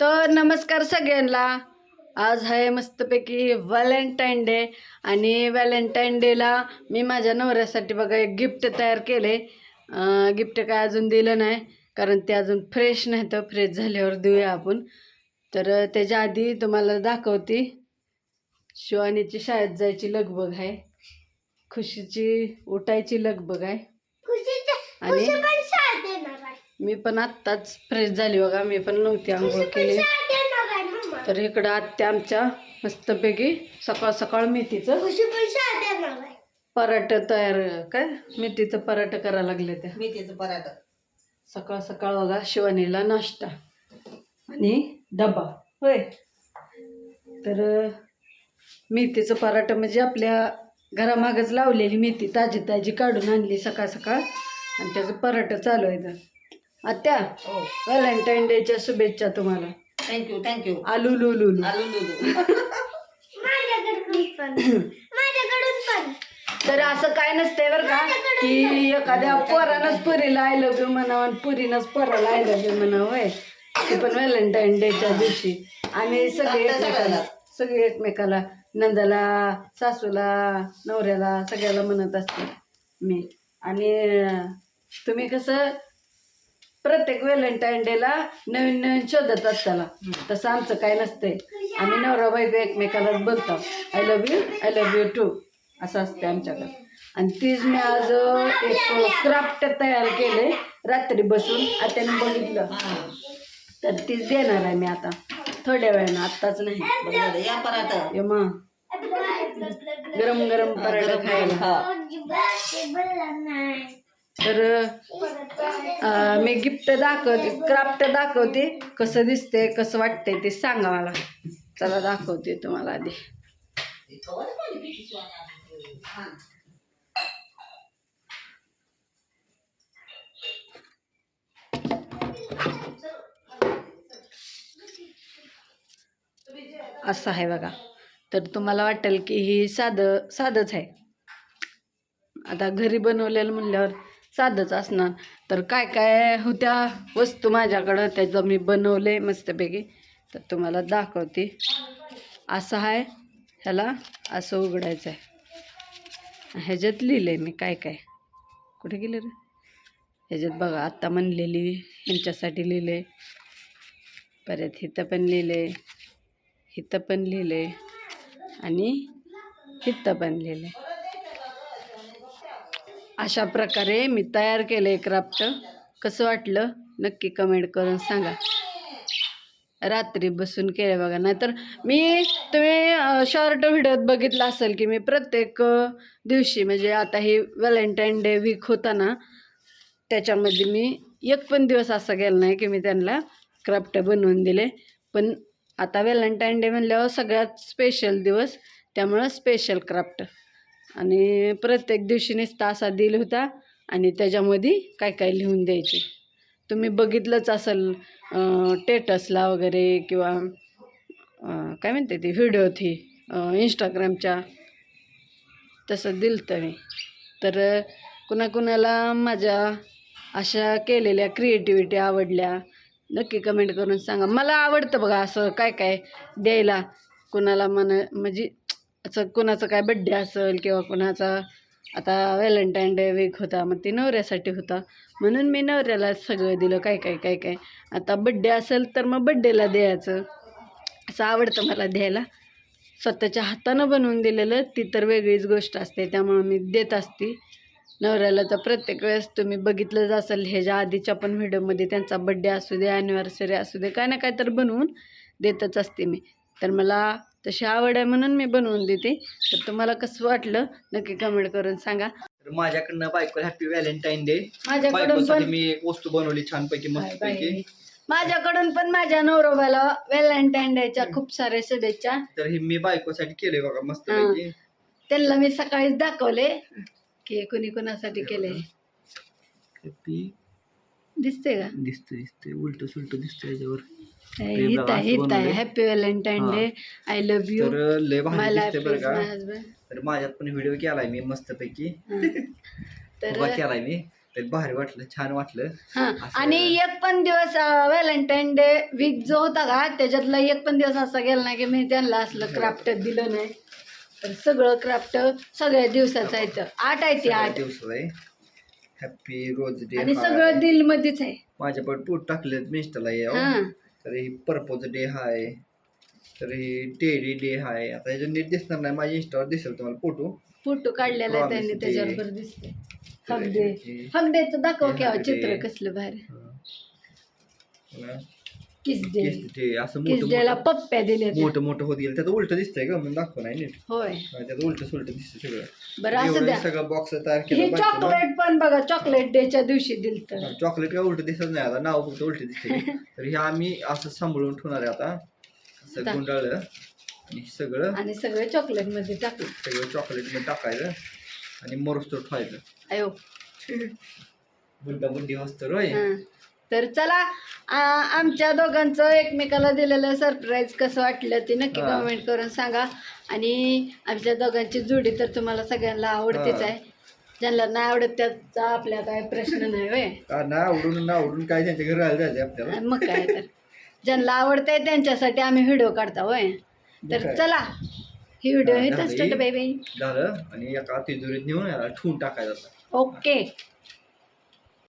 तर नमस्कार सगळ्यांना. आज आहे मस्तपैकी व्हॅलेंटाईन डे आणि व्हॅलेंटाईन डेला मी माझ्या नवऱ्यासाठी बघा एक गिफ्ट तयार केले गिफ्ट काय अजून दिलं नाही कारण ते अजून फ्रेश नाही तर फ्रेश झाल्यावर देऊया आपण. तर त्याच्या आधी तुम्हाला दाखवते. शिवानीची शाळेत जायची लगबग आहे. खुशीची उठायची लगबग आहे. आणि मी पण आत्ताच फ्रेश झाली बघा. मी पण नव्हती आंघोळ केली. तर इकडं आत्या आमच्या मस्तपैकी सकाळ सकाळ मेथीचं पराठ तयार काय? मेथीचं पराठ करायला लागले त्या. मेथीचं पराठा. सकाळ सकाळ बघा शिवानीला नाश्ता आणि डबा. होय. तर मेथीचं पराठा म्हणजे आपल्या घरामागच लावलेली मेथी ताजी ताजी काढून आणली सकाळ सकाळ. आणि त्याचं पराठा चालू आहे तर आत्या हो. व्हॅलेंटाईन डेच्या शुभेच्छा तुम्हाला. थँक्यू थँक्यू आलू लुलू आलू लुलू तर असं काय नसतंय बरं का की एखाद्या पोरानंच पुरीला आय लव्ह यू म्हणावं आणि पुरीनंच पोराला आय लव्ह यू म्हणावं होय. ते पण व्हॅलेंटाईन डेच्या दिवशी. आम्ही सगळे एकमेकाला सगळे एकमेकाला नंदाला सासूला नवऱ्याला सगळ्याला म्हणत असते मी. आणि अं, तुम्ही कसं प्रत्येक व्हॅलेंटाईन डेला नवीन नवीन शोधत असताना तसं आमचं काय नसतंय. आम्ही नवरा बायको एकमेकालाच बोलतो. I love you I love you too असं असते आमच्याकडं. आणि तीच मी आज एक क्राफ्ट तयार केले. रात्री बसून आत्याने बघितलं. तर तीच देणार आहे मी आता. थोड्या वेळानं आत्ताच नाही. या पराठा ये मग. गरम गरम पराठा खायला. तर मी गिफ्ट दाखवते क्राफ्ट दाखवते कसं दिसते कसं वाटतंय ते सांगा मला. चला दाखवते तुम्हाला आधी. असं आहे बघा. तर तुम्हाला वाटेल की ही साधं साधंच आहे. आता घरी बनवलेलं म्हणल्यावर साधंच असणार. तर काय काय होत्या वस्तू माझ्याकडं? त्याचं मी बनवले मस्तपैकी. तर तुम्हाला दाखवते. असं आहे. ह्याला असं उघडायचं आहे ह्याच्यात लिहिलं आहे मी काय काय. कुठे गेलं रे? ह्याच्यात बघा आत्ता म्हणलेली ह्यांच्यासाठी लिहिले परत हिथं पण लिहिले हिथं पण लिहिले आणि हिथं पण लिहिले अशा प्रकारे मी तयार केलं आहे क्राफ्ट कसं वाटलं? नक्की कमेंट करून सांगा. रात्री बसून केलं बघा. नाहीतर मी तुम्ही शॉर्ट व्हिडिओत बघितलं असेल की मी प्रत्येक दिवशी म्हणजे आता हे व्हॅलेंटाईन डे वीक होता ना त्याच्यामध्ये मी एक पण दिवस असा गेला नाही की मी त्यांना क्राफ्ट बनवून दिले. पण आता व्हॅलेंटाईन डे म्हणल्यावर सगळ्यात स्पेशल दिवस त्यामुळं स्पेशल क्राफ्ट आणि प्रत्येक दिवशी नुसता असा दिल होता आणि त्याच्यामध्ये काय काय लिहून द्यायचे. तुम्ही बघितलंच असेल टेटसला वगैरे किंवा काय म्हणते ती व्हिडिओ थी इंस्टाग्रामच्या तसं दिलं मी. तर कुणाकुणाला माझ्या अशा केलेल्या क्रिएटिव्हिटी आवडल्या नक्की कमेंट करून सांगा. मला आवडतं बघा असं काय काय द्यायला कुणाला मन म्हणजे असं कोणाचं काय बड्डे असेल किंवा कोणाचा आता व्हॅलेंटाईन डे वीक होता मग ते नवऱ्यासाठी होता. म्हणून मी नवऱ्याला सगळं दिलं काय काय काय काय. आता बड्डे असेल तर मग बड्डेला द्यायचं. असं आवडतं मला द्यायला. स्वतःच्या हातानं बनवून दिलेलं ती तर वेगळीच गोष्ट असते त्यामुळं मी देत असते. नवऱ्याला तर प्रत्येक वेळेस तुम्ही बघितलंच असेल ह्याच्या आधीच्या पण व्हिडिओमध्ये त्यांचा बड्डे असू दे ॲनिव्हर्सरी असू दे काय ना काय तर बनवून देतच असते मी. तर मला तशी आवड आहे म्हणून मी बनवून देते. तर तुम्हाला कसं वाटलं नक्की कमेंट करून सांगा. तर माझ्याकडनं बायको हॅपी व्हॅलेंटाईन डे माझ्याकडून बायकोसाठी पण मी एक वस्तू बनवली छानपैकी. मस्तपैकी. माझ्याकडून पण माझ्या नवरोबाला व्हॅलेंटाईन डेच्या खूप सारे शुभेच्छा. तर हे मी बायकोसाठी केले बघा मस्तपैकी. त्यांना मी सकाळीच दाखवले की कुणी कुणासाठी केले हॅपी दिसते का? दिसते दिसते उलट सुलट दिसतं याच्यावर हित आहे असं हित आहे. बनवलंय. Happy Valentine day I love you तर लय भारी बरं का. हजबंड तर माझ्यात पण व्हिडिओ केलाय मी मस्तपैकी. तर उभा केलाय मी. लय भारी वाटलं छान वाटलं. हा. असं- आणि एक पण दिवस व्हॅलेंटाईन डे वीक जो होता का त्याच्यातला एक पण दिवस असा गेला नाही की मी त्यांना असलं क्राफ्ट दिलं नाही. तर सगळं क्राफ्ट सगळ्या दिवसाचं आहे. आठ आहे ती आठ. दिवस आहे. हॅपी रोज डे आणि सगळं दिल मध्येच आहे. माझ्या पण टूर टाकले मिस्टरला हा. तर ही पर्पोज डे हाय. तर ही टेडी डे हाय. आता ह्याच्यात नीट दिसणार नाही माझ्या इंस्टावर दिसेल तुम्हाला फोटो. फोटो काढलेला आहे त्यांनी Promise त्याच्यावर. दिसते हक डेचं दाखव Hug चित्र. कसलं भारी. Kiss day? डे? असं किस मोठं डेला मोठं पप्प्या दिले मोठं मोठं होत गेलं. त्याचं उलट दिसतंय का म्हणून दाखव नाही नीट. होय. हा, त्याचं उलट सुलट दिसतं सगळं. बरं असं एवढं द्या. सगळं बॉक्स तयार हे केलं चॉकलेट पण बघा चॉकलेट डेच्या दिवशी दिल तर चॉकलेट काय उलट दिसत नाही आता. नाव फक्त उलट दिसते तर हे आम्ही असं सांभाळून ठेवणार आहे आता. असं गुंडाळलं. आणि सगळं आणि सगळे चॉकलेटमध्ये टाकलं. सगळं चॉकलेटमध्ये टाकायचं. आणि मरुस्तर ठेवायचं. अयो. बुड्डी वस्तर होय हं. तर चला आमच्या दोघांचं एकमेकाला दिलेलं सरप्राईज कसं वाटलं ते नक्की. कमेंट करून सांगा आणि आमच्या दोघांची जोडी तर तुम्हाला सगळ्यांना आवडतीच. आहे ज्यांना नाही आवडत त्याचा आपल्या काय प्रश्न नाही ना आवडून ना आवडून काय त्यांच्या घरी राहायला जायचं आपल्याला मग काय तर ज्यांना आवडतंय त्यांच्यासाठी आम्ही व्हिडिओ काढता होय तर? चला ही व्हिडिओ हा, हे झाली. आणि एका तिजोरीत नेऊन ठेवून टाकायचं. ओके